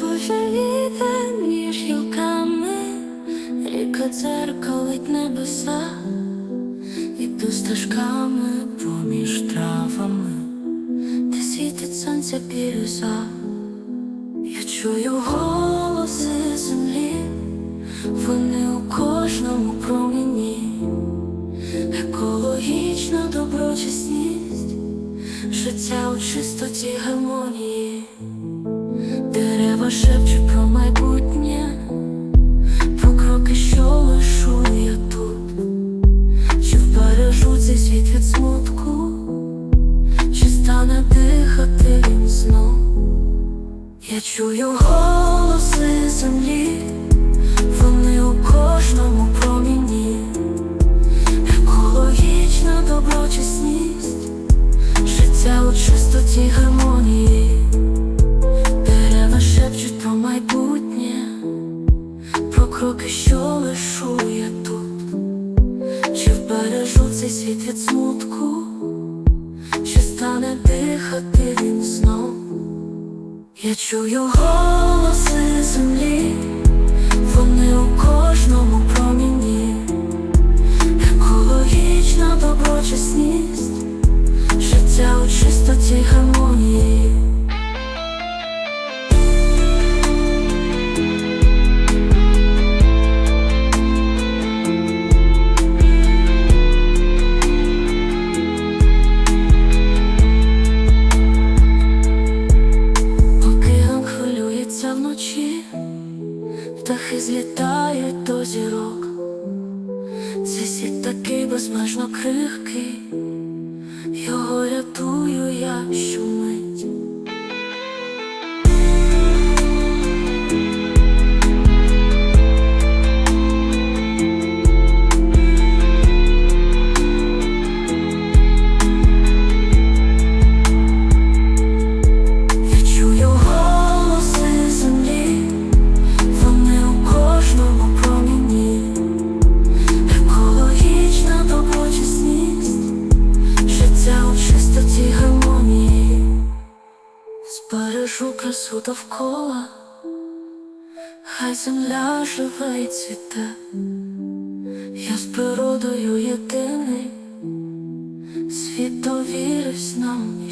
Повіте між гілками, ріка дзеркалить небеса, іду стежками поміж травами, де світить сонця бірюза Я чую голоси землі, вони у кожному промені, екологічно доброчесні життя у чистоті гармонії, дерева шепчуть про майбутнє, про кроки, що лишу я тут, чи вбережу цей світ від смутку, чи стане дихати він знов. Я чую голоси землі, вони у кожному чи цей світ від смутку, що стане дихати він знов. Я чую голоси землі, вони у кожному проміні, екологічна доброчесність, життя у чистоті гармонії. Злітають до зірок. Цей світ такий безмежно крихкий, його рятую я щомить. Бережу красу довкола, хай земля живе і цвіте, я з природою єдиний, світ довірюсь нам.